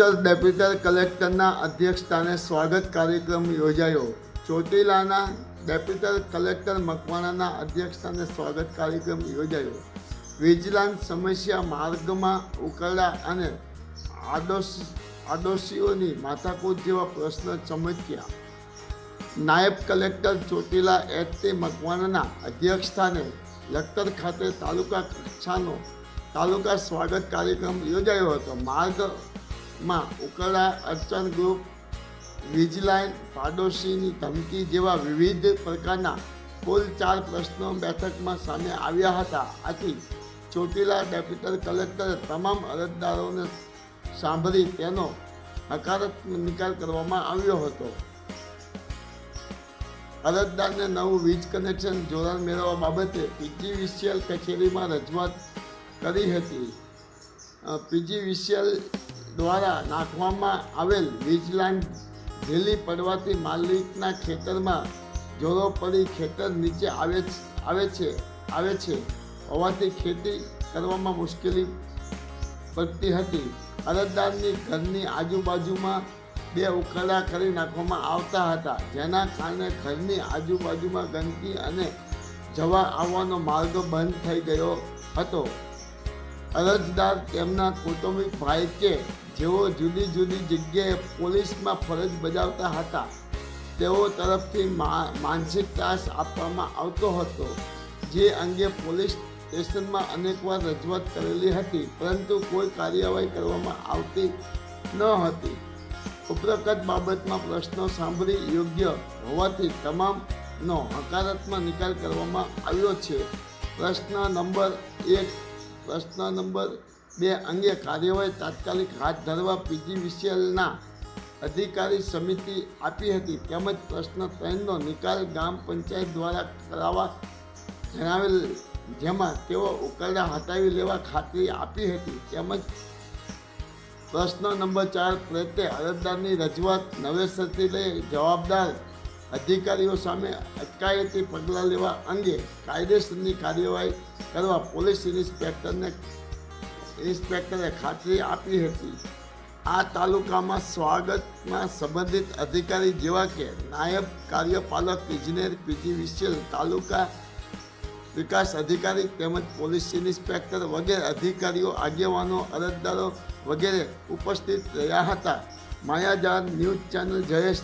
ડેપ્યુટર કલેક્ટરના અધ્યક્ષસ્થાને સ્વાગત કાર્યક્રમ યોજાયો. ચોટીલાના ડેપ્યુટર કલેક્ટર મકવાણાના અધ્યક્ષસ્થાને સ્વાગત કાર્યક્રમ યોજાયો. વિજિલાન્સ સમસ્યા માર્ગમાં ઉકળા અને આડોશ આડોશીઓની માથાકૂટ જેવા પ્રશ્ન ચમક્યા. નાયબ કલેક્ટર ચોટીલા એચ તે મકવાણાના અધ્યક્ષસ્થાને લખતર ખાતે તાલુકા કક્ષાનો તાલુકા સ્વાગત કાર્યક્રમ યોજાયો હતો. માર્ગમાં ઉકળા અર્ચન ગ્રુપ, વીજલાઇન પાડોશીની ધમકી જેવા વિવિધ પ્રકારના કુલ ચાર પ્રશ્નો બેઠકમાં સામે આવ્યા હતા. આથી ચોટીલા ડેપ્યુટર કલેક્ટરે તમામ અરજદારોને સાંભળી તેનો હકારાત્મક નિકાલ કરવામાં આવ્યો હતો. અરજદારને નવું વીજ કનેક્શન જોડાણ મેળવવા બાબતે પીજીવીસીએલ કચેરીમાં રજૂઆત કરી હતી. પીજીવીસીએલ દ્વારા નાખવામાં આવેલ વીજ લાઇન ઢીલી પડવાથી માલિકના ખેતરમાં જોરો પડી ખેતર નીચે આવે આવે છે આવે છે. હોવાથી ખેતી કરવામાં મુશ્કેલી પડતી હતી. અરજદારની ઘરની આજુબાજુમાં બે ઉકરડા કરી નાખવામાં આવતા હતા, જેના કારણે ઘરની આજુબાજુમાં ગંદકી અને જવા આવવાનો માર્ગ બંધ થઈ ગયો હતો. અરજદાર તેમના કૌટુંબિક ભાઈ કે જેઓ જુદી જુદી જગ્યાએ પોલીસમાં ફરજ બજાવતા હતા, તેઓ તરફથી માનસિક ત્રાસ આપવામાં આવતો હતો, જે અંગે પોલીસ સ્ટેશનમાં અનેકવાર રજૂઆત કરેલી હતી, પરંતુ કોઈ કાર્યવાહી કરવામાં આવતી ન હતી. ઉપરોક્ત બાબતમાં પ્રશ્નો સાંભળી યોગ્ય હોવાથી તમામનો હકારાત્મક નિકાલ કરવામાં આવ્યો છે. પ્રશ્ન નંબર એક, પ્રશ્ન નંબર બે અંગે કાર્યવાહી તાત્કાલિક હાથ ધરવા પીજીવીસીએલના અધિકારી સમિતિ આપી હતી. તેમજ પ્રશ્ન ત્રણનો નિકાલ ગ્રામ પંચાયત દ્વારા કરાવવા જણાવેલ, જેમાં તેઓ ઉકરડા હટાવી લેવા ખાતરી આપી હતી. તેમજ પ્રશ્ન નંબર ચાર પ્રત્યે અરજદારની રજૂઆત નવેસરથી લઈ જવાબદાર અધિકારીઓ સામે અટકાયતી પગલાં લેવા અંગે કાયદેસરની કાર્યવાહી કરવા પોલીસ ઇન્સ્પેક્ટરને ઇન્સ્પેક્ટરે ખાતરી આપી હતી. આ તાલુકામાં સ્વાગતમાં સંબંધિત અધિકારી જેવા કે નાયબ કાર્યપાલક ઇજનેર પીજીવીસીએલ તાલુકા વિકાસ અધિકારી તેમજ પોલીસ ઇન્સ્પેક્ટર વગેરે અધિકારીઓ, આગેવાનો, અરજદારો વગેરે ઉપસ્થિત રહ્યા હતા. માયાજાર ન્યૂઝ ચેનલ જયેશ